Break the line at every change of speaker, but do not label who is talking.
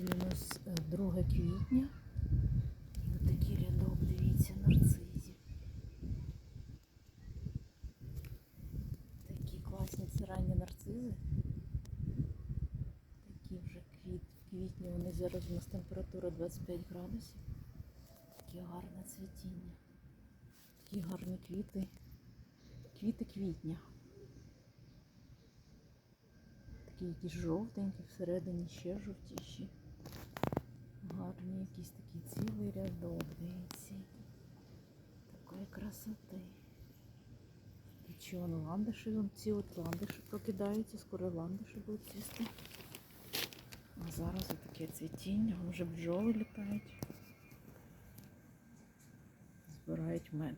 2 квітня. І отакий рядок, дивіться, нарцизів. Такі класні це нарцизи. Такі вже квіт, в квітні. Вони зараз у нас температура 25 градусів. Таке гарне цвітіння. Такі гарні квіти. Квіти квітня. Такі якісь жовтенькі, всередині ще жовтіші. Гарні якісь такі цілий рядок, дивіться. Такої красоти. І чи вон ландиші, ці от ландиші прокидаються, скоро ландиші будуть цвісти. А зараз таке цвітіння, вже бджоли літають. Збирають мед.